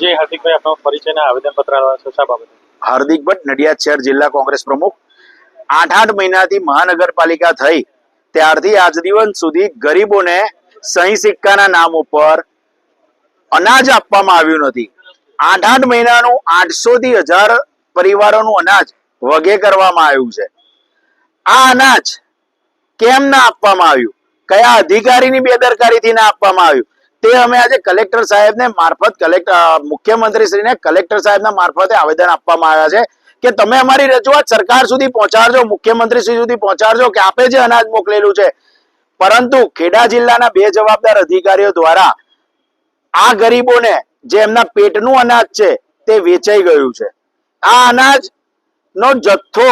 જે હાર્દિકભાઈ, આપનો પરિચયના આવેદનપત્ર આવ્યા છે બાબતે? હાર્દિક ભટ્ટ, નડિયાદ શહેર જિલ્લા કોંગ્રેસ પ્રમુખ. આઠ આઠ મહિનાથી મહાનગરપાલિકા થઈ. ત્યારથી આજ દિવસ સુધી ગરીબોને સહી સિક્કાના નામ ઉપર અનાજ આપવામાં આવ્યું નથી. આઠ આઠ મહિનાનું આઠસો થી હજાર પરિવારોનું અનાજ વગે કરવામાં આવ્યું છે. આ અનાજ કેમ ના આપવામાં આવ્યું? કયા અધિકારીની બેદરકારીથી ના આપવામાં આવ્યું? તે અમે આજે કલેક્ટર સાહેબને મારફત કલેક્ટર મુખ્યમંત્રી શ્રીને કલેક્ટર સાહેબના મારફતે આવેદન આપવામાં આવ્યા છે કે તમે અમારી રજૂઆત સરકાર સુધી પહોંચાડજો મુખ્યમંત્રી શ્રી સુધી પહોંચાડજો કે આપે જે અનાજ મોકલેલું છે. પરંતુ ખેડા જિલ્લાના બે જવાબદાર અધિકારીઓ દ્વારા આ ગરીબોને જે એમના પેટનું અનાજ છે તે વેચાઈ ગયું છે. આ અનાજ નો જથ્થો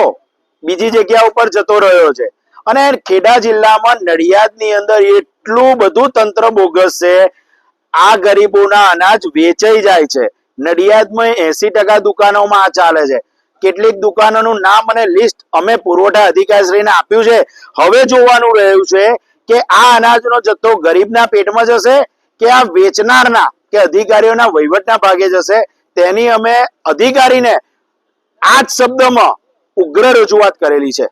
બીજી જગ્યા ઉપર જતો રહ્યો છે. અને ખેડા જિલ્લામાં નડિયાદની અંદર એટલું બધું તંત્ર બોગસ છે આ ગરીબોના અનાજ વેચાઈ જાય છે. નડિયાદમાં એસી ટકા દુકાનોમાં આ ચાલે છે. કેટલીક દુકાનોનું નામ અને લિસ્ટ અમે પુરવઠા અધિકારીશ્રીને આપ્યું છે. હવે જોવાનું રહ્યું છે કે આ અનાજનો જથ્થો ગરીબના પેટમાં જશે કે આ વેચનારના કે અધિકારીઓના વહીવટના ભાગે જશે? તેની અમે અધિકારીને આ જ શબ્દમાં ઉગ્ર રજૂઆત કરેલી છે.